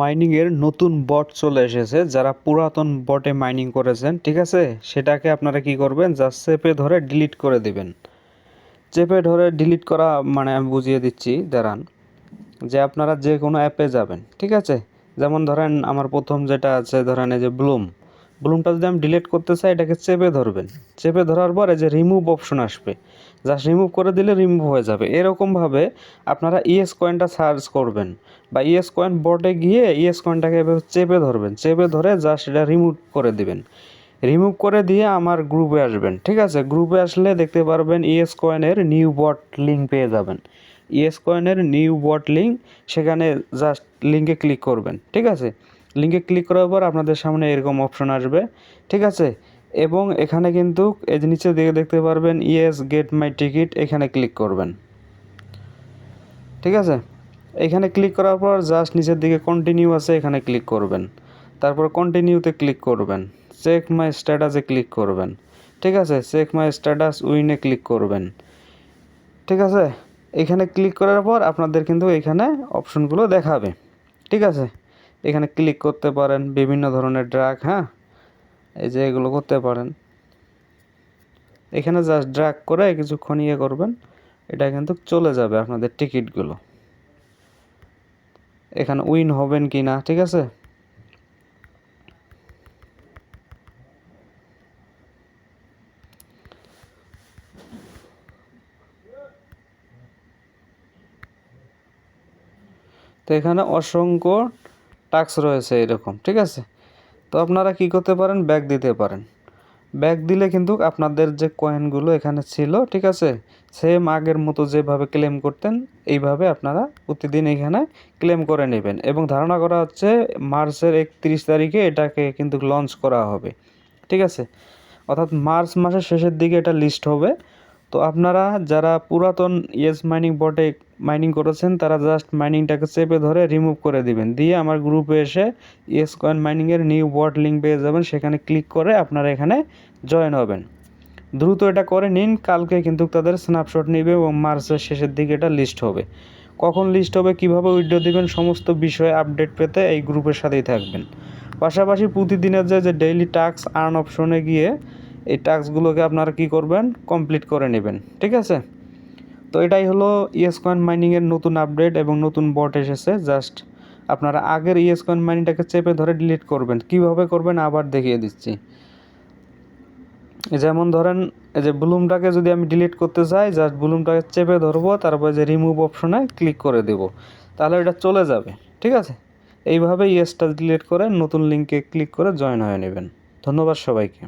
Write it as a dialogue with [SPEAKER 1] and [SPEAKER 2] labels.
[SPEAKER 1] মাইনিংয়ের নতুন বট চলে এসেছে, যারা পুরাতন বটে মাইনিং করেছেন, ঠিক আছে? সেটাকে আপনারা কি করবেন? যা চেপে ধরে ডিলিট করে দিবেন। চেপে ধরে ডিলিট করা মানে আমি বুঝিয়ে দিচ্ছি, দাঁড়ান। যে আপনারা যে কোনো অ্যাপে যাবেন, ঠিক আছে? যেমন ধরেন আমার প্রথম যেটা আছে, ধরেন এই যে ব্লুম ব্লুমটা যদি আমি ডিলিট করতে চাই, এটাকে চেপে ধরবেন। চেপে ধরার পর যে রিমুভ অপশন আসবে। জাস্ট রিমুভ করে দিলে রিমুভ হয়ে যাবে। এরকমভাবে আপনারা ইএস কয়েনটা সার্চ করবেন বা ইএস কয়েন বটে গিয়ে ইএস কয়েনটাকে এভাবে চেপে ধরবেন। চেপে ধরে জাস্ট এটা রিমুভ করে দিবেন। রিমুভ করে দিয়ে আমার গ্রুপে আসবেন, ঠিক আছে? গ্রুপে আসলে দেখতে পারবেন ইএস কয়েনের নিউ বট লিঙ্ক পেয়ে যাবেন। ইএস কয়েনের নিউ বট লিঙ্ক সেখানে জাস্ট লিঙ্কে ক্লিক করবেন, ঠিক আছে? লিঙ্কে ক্লিক করার পর আপনাদের সামনে এরকম অপশন আসবে। ঠিক আছে? এবং এখানে কিন্তু এই নিচে দিকে দেখতে পারবেন ইয়েস গেট মাই টিকিট এখানে ক্লিক করবেন। ঠিক আছে? এখানে ক্লিক করার পর জাস্ট নিচের দিকে কন্টিনিউ আছে, এখানে ক্লিক করবেন। তারপর কন্টিনিউতে ক্লিক করবেন। চেক মাই স্ট্যাটাসে ক্লিক করবেন। ঠিক আছে? চেক মাই স্ট্যাটাস উইনে ক্লিক করবেন। ঠিক আছে? এখানে ক্লিক করার পর আপনাদের কিন্তু এখানে অপশনগুলো দেখাবে। ঠিক আছে? এখানে ক্লিক করতে পারেন বিভিন্ন ধরনের ড্রাগ হ্যাঁ? এই যে এগুলো করতে পারেন। এখানে জাস্ট ড্রাগ করে কিছুক্ষণ ইয়ে করবেন, এটা কিন্তু চলে যাবে আপনাদের টিকিটগুলো এখানে উইন হবেন কি না, ঠিক আছে? তো এখানে অসংখ্য টাস্ক রয়েছে এরকম, ঠিক আছে? তো আপনারা কি করতে পারেন? ব্যাগ দিতে পারেন। ব্যাগ দিলে কিন্তু আপনাদের যে কয়েনগুলো এখানে ছিল, ঠিক আছে? সেম আগের মতো যেভাবে ক্লেম করতেন, এইভাবে আপনারা প্রতিদিন এখানে ক্লেম করে নেবেন। এবং ধারণা করা হচ্ছে মার্চের একত্রিশ তারিখে এটাকে কিন্তু লঞ্চ করা হবে, ঠিক আছে? অর্থাৎ মার্চ মাসের শেষের দিকে এটা লিস্ট হবে। তো আপনারা যারা পুরাতন ইয়েস মাইনিং বটে মাইনিং করেছেন, তারা জাস্ট মাইনিংটাকে চেপে ধরে রিমুভ করে দিবেন। দিয়ে আমার গ্রুপে এসে ইয়েস কয়েন মাইনিংয়ের নিউ বট লিঙ্ক পেয়ে যাবেন, সেখানে ক্লিক করে আপনারা এখানে জয়েন হবেন। দ্রুত এটা করে নিন, কালকে কিন্তু তাদের স্ন্যাপশট নেবে এবং মার্চের শেষের দিকে এটা লিস্ট হবে। কখন লিস্ট হবে, কীভাবে উইড্রো দিবেন, সমস্ত বিষয়ে আপডেট পেতে এই গ্রুপের সাথেই থাকবেন। পাশাপাশি প্রতিদিনের যে যে ডেইলি টাস্ক আর্ন অপশনে গিয়ে এই টাস্কগুলোকে আপনারা কি করবেন কমপ্লিট করে নেবেন। ঠিক আছে? তো এটাই হলো ইএস কয়েন মাইনিংয়ের নতুন আপডেট এবং নতুন বট এসেছে। জাস্ট আপনারা আগের ইএস কয়েন মাইনিংটাকে চেপে ধরে ডিলিট করবেন। কীভাবে করবেন আবার দেখিয়ে দিচ্ছি। যেমন ধরেন, এই যে ব্লুমটাকে যদি আমি ডিলিট করতে চাই জাস্ট ব্লুমটাকে চেপে ধরবো, তারপরে যে রিমুভ অপশনে ক্লিক করে দেব। তাহলে এটা চলে যাবে, ঠিক আছে? এইভাবে ইয়েসটা ডিলিট করে নতুন লিঙ্কে ক্লিক করে জয়েন হয়ে নেবেন। ধন্যবাদ সবাইকে।